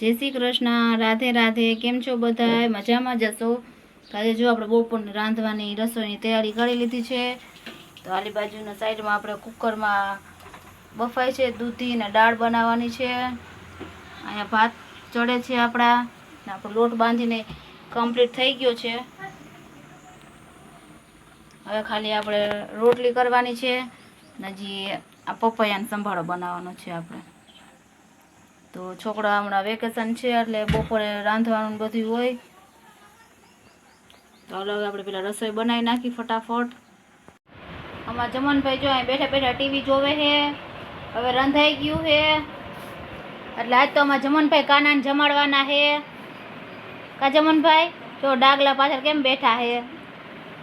જય શ્રી કૃષ્ણ, રાધે રાધે, કેમ છો બધા મજામાં જશો? કાલે જો આપણે બપોરની રાંધવાની રસોઈની તૈયારી કરી લીધી છે. તો આલી બાજુના સાઈડમાં આપણે કુકરમાં બફાય છે, દૂધી અને દાળ બનાવવાની છે. અહીંયા ભાત ચડે છે આપણા. આપણો લોટ બાંધીને કમ્પ્લીટ થઈ ગયો છે. હવે ખાલી આપણે રોટલી કરવાની છે. ને હજી આ પપૈયાનો સંભાળો બનાવવાનો છે આપણે. તો છોકરા હમણાં વેકેશન છે એટલે બપોરે રાંધવાનું બધું હોય. તો અલગ આપણે પેલા રસોઈ બનાવી નાખી ફટાફટ. અમારા જમનભાઈ જો અહીં બેઠા બેઠા ટીવી જોવે છે. હવે રંધાઈ ગયું છે. એટલે આજ તો અમારા જમનભાઈ કાનાને જમાડવાના છે. કા જમનભાઈ? જો ડાગલા પાછળ કેમ બેઠા છે?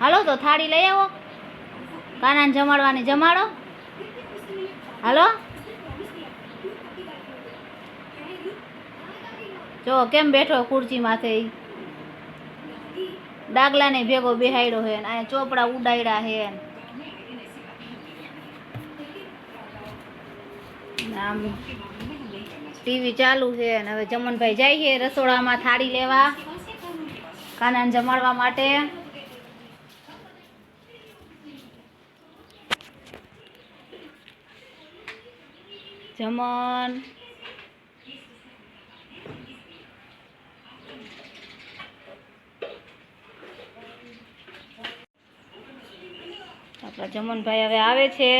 હાલો તો થાળી લઈ આવો. કાનાને જમાડવાની જમાડો. હાલો? જો કેમ બેઠો ખુરચી માથે ડાગલાને ભેગો બેહાડ્યો હે ને, અહીંયા ચોપડા ઉડાડ્યા હે આમ ટીવી ચાલુ છે ને, હવે જમનભાઈ જાય છે રસોડામાં થાળી લેવા, કાનાને જમાડવા માટે. જમન. આપણા જમનભાઈ હવે આવે છે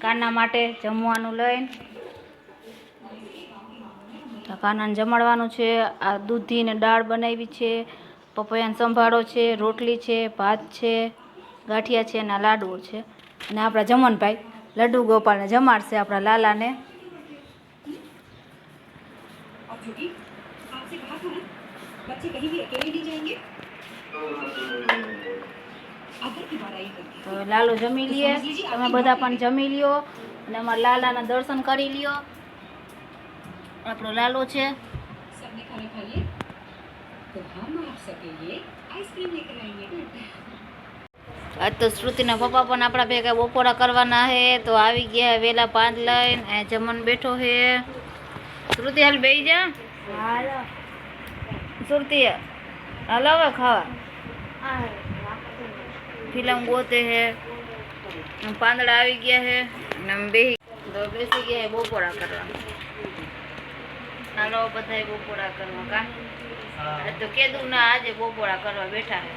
કાના માટે જમવાનું લઈને તો કાનાને જમાડવાનું છે આ દૂધી ને દાળ બનાવી છે પપૈયાનો સંભાળો છે રોટલી છે ભાત છે ગાંઠિયા છે અને આ લાડવો છે અને આપણા જમનભાઈ લડ્ડુ ગોપાલને જમાડશે આપણા લાલાને और छोटी आपसे कहा था ना बच्चे कहीं भी अकेले नहीं जाएंगे તો લાલો જમી લઈએ તમે બધા પણ જમી લ્યો અને અમારા લાલાના દર્શન કરી લ્યો. આપણો લાલો છે. આજ તો શ્રુતિના પપ્પા પણ આપણા ભેગા બપોરા કરવાના હે તો આવી ગયા વેલા પાંચ લઈને. જમણ બેઠો હે. શ્રુતિ હાલ બેસી જા. શ્રુતિ હાલ હવે ખાવા. ફિલ્મ ગોતે હે આમ પાંદડા આવી ગયા હે અને બેહી તો બેસી ગયા હે બપોરા કરવા. હાલો બધાય બપોરા કરવા કા? તો કીધું ના આજે બપોરા કરવા બેઠા હે.